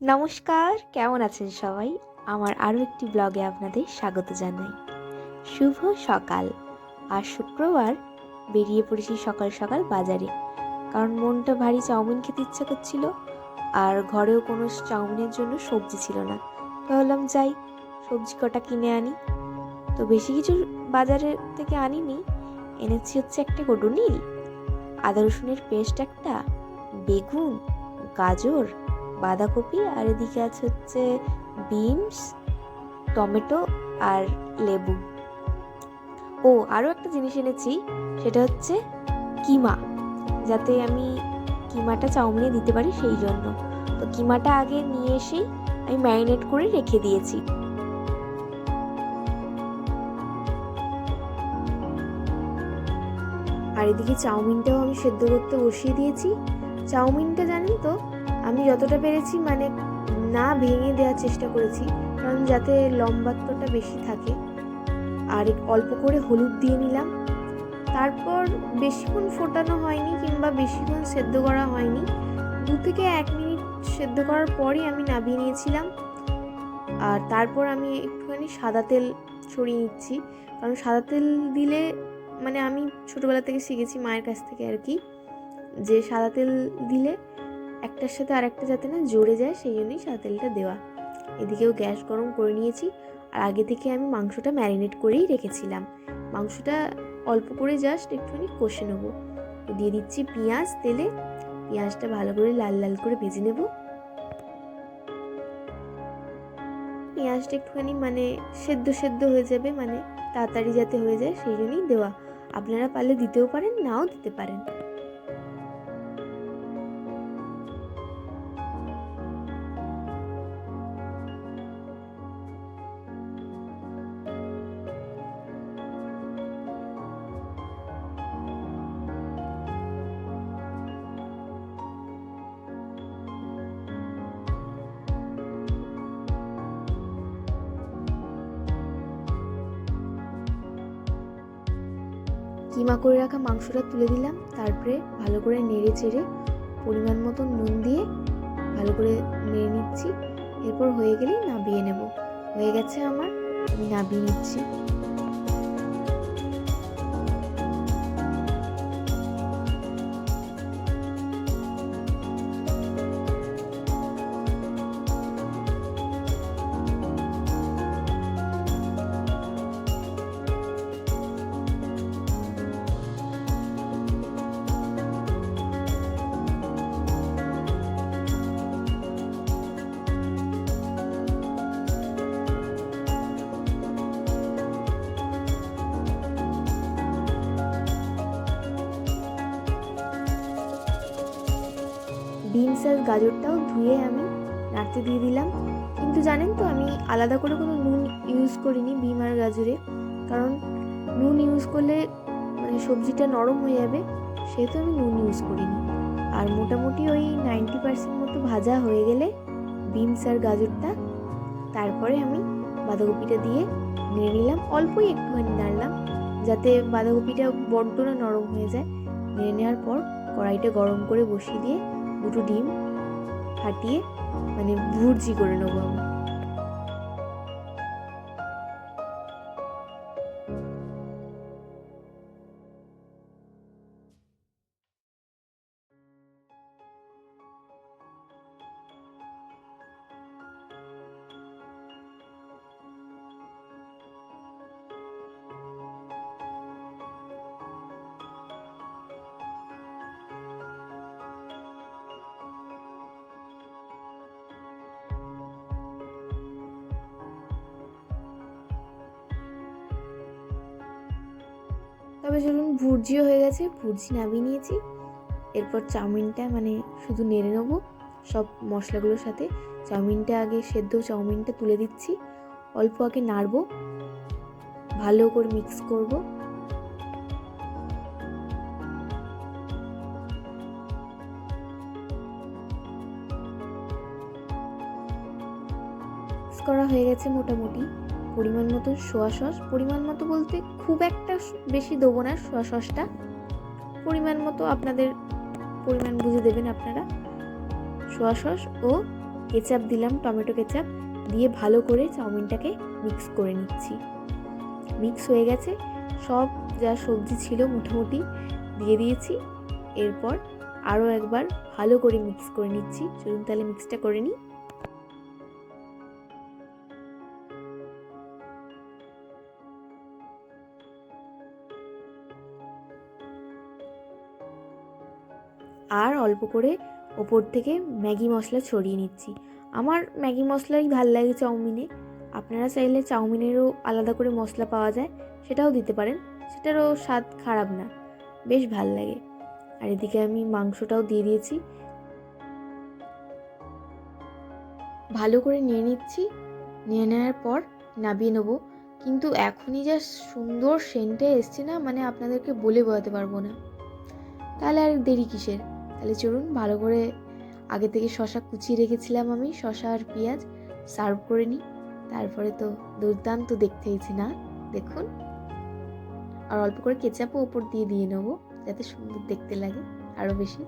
নমস্কার, কেমন আছেন সবাই? আমার আরও একটি ব্লগে আপনাদের স্বাগত জানাই। শুভ সকাল। আর শুক্রবার, বেরিয়ে পড়েছি সকাল সকাল বাজারে। কারণ মনটা ভারী চাউমিন খেতে ইচ্ছা করছিল, আর ঘরেও কোনো চাউমিনের জন্য সবজি ছিল না। তো ভাবলাম, যাই, সবজি কটা কিনে আনি। তো বেশি কিছু বাজারের থেকে আনিনি। এনেছি হচ্ছে একটা গোডু নীল, আদা রসুনের পেস্ট একটা, বেগুন, গাজর বাঁধাকপি, আর এদিকে আছে হচ্ছে বিনস, টমেটো আর লেবু। ও আরও একটা জিনিস এনেছি, সেটা হচ্ছে কিমা। যাতে আমি কিমাটা চাউমিনে দিতে পারি সেই জন্য। তো কিমাটা আগে নিয়ে এসেই আমি ম্যারিনেট করে রেখে দিয়েছি। আর এদিকে চাউমিনটাও আমি সেদ্ধ করতে বসিয়ে দিয়েছি। চাউমিনটা জানেন তো আমি যতটা পেরেছি মানে না ভেঙে দেওয়ার চেষ্টা করেছি, কারণ যাতে লম্বাত্বটা বেশি থাকে। আর অল্প করে হলুদ দিয়ে নিলাম। তারপর বেশিক্ষণ ফোটানো হয়নি কিংবা বেশিক্ষণ সেদ্ধ করা হয়নি। দু থেকে এক মিনিট সেদ্ধ করার পরই আমি নামিয়ে নিয়েছিলাম। আর তারপর আমি একটুখানি সাদা তেল ছড়িয়ে নিচ্ছি। কারণ সাদা তেল দিলে মানে আমি ছোটোবেলা থেকে শিখেছি মায়ের কাছ থেকে আর কি, যে সাদা তেল দিলে একটার সাথে আরেকটা যাতে না জড়ে যায়, সেই জন্যই সাদা তেলটা দেওয়া। এদিকেও গ্যাস গরম করে নিয়েছি, আর আগে থেকে আমি মাংসটা ম্যারিনেট করেই রেখেছিলাম। মাংসটা অল্প করে জাস্ট একটুখানি কষে নেব। দিয়ে দিচ্ছি পেঁয়াজ, তেলে। পেঁয়াজটা ভালো করে লাল লাল করে ভেজে নেব। পেঁয়াজটা একটুখানি মানে সেদ্ধ সেদ্ধ হয়ে যাবে মানে তাড়াতাড়ি যাতে হয়ে যায়, সেই জন্যই দেওয়া। আপনারা পারলে দিতেও পারেন, নাও দিতে পারেন। কিমা করে রাখা মাংসটা তুলে দিলাম। তারপরে ভালো করে নেড়ে চেড়ে পরিমাণ মতো নুন দিয়ে ভালো করে নেড়ে নিচ্ছি। এরপর হয়ে গেলেই নাবিয়ে নেব। হয়ে গেছে আমার, আমি নাবিয়ে নিচ্ছি। বিনস আর গাজরটাও ধুয়ে আমি নাড়তে দিয়ে দিলাম। কিন্তু জানেন তো, আমি আলাদা করে কোনো নুন ইউজ করিনি বিম আর গাজরে। কারণ নুন ইউজ করলে মানে সবজিটা নরম হয়ে যাবে, সেহেতু আমি নুন ইউজ করিনি। আর মোটামুটি ওই নাইনটি পার্সেন্ট মতো ভাজা হয়ে গেলে বিনস আর গাজরটা, তারপরে আমি বাঁধাকপিটা দিয়ে নেড়ে নিলাম। অল্পই একটুখানি নাড়লাম, যাতে বাঁধাকপিটা বড্ড না নরম হয়ে যায়। নেড়ে নেওয়ার পর কড়াইটা গরম করে বসিয়ে দিয়ে দুটো ডিম ফাটিয়ে মানে ভুর্জি করে নেব আমি তবে চলুন ভুর্জিও হয়ে গেছে, ভুর্জি নামিয়ে নিয়েছি। এরপর চাউমিনটা মানে শুধু নেড়ে নেব। সব মশলাগুলোর সাথে চাউমিনটা আগে সেদ্ধ চাউমিনটা তুলে দিচ্ছি। অল্প আগে নাড়বো। ভালো করে মিক্স করব। করা হয়ে গেছে মোটামুটি। পরিমাণ মতো সোয়া সস। পরিমাণ মতো বলতে খুব একটা বেশি দেবো না সোয়া সসটা। পরিমাণ মতো আপনাদের পরিমাণ বুঝে দেবেন আপনারা। সোয়া সস ও কেচাপ দিলাম, টমেটো কেচাপ। দিয়ে ভালো করে চাউমিনটাকে মিক্স করে নিচ্ছি। মিক্স হয়ে গেছে। সব যা সবজি ছিল মোটামুটি দিয়ে দিয়েছি। এরপর আরও একবার ভালো করে মিক্স করে নিচ্ছি। চলুন তাহলে মিক্সটা করে নিই। আর অল্প করে ওপর থেকে ম্যাগি মশলা ছড়িয়ে নিচ্ছি। আমার ম্যাগি মশলাই ভালো লাগে চাউমিনে। আপনারা চাইলে চাউমিনেরও আলাদা করে মশলা পাওয়া যায়, সেটাও দিতে পারেন। সেটারও স্বাদ খারাপ না, বেশ ভালো লাগে। আর এদিকে আমি মাংসটাও দিয়ে দিয়েছি। ভালো করে নিয়ে নিচ্ছি। নিয়ে নেওয়ার পর নাবিয়ে নেব। কিন্তু এখনই যা সুন্দর সেন্টে এসছে না মানে আপনাদেরকে বলে বোঝাতে পারব না। তাহলে আর দেরি কিসের? তাহলে চলুন ভালো করে আগে থেকে শশা কুচিয়ে রেখেছিলাম আমি, শশা আর পেঁয়াজ সার্ভ করে নিই। তারপরে তো দুর্দান্ত দেখতে হয়েছে না? দেখুন। আর অল্প করে কেচাপও ওপর দিয়ে দিয়ে নেব, যাতে সুন্দর দেখতে লাগে আরও বেশি।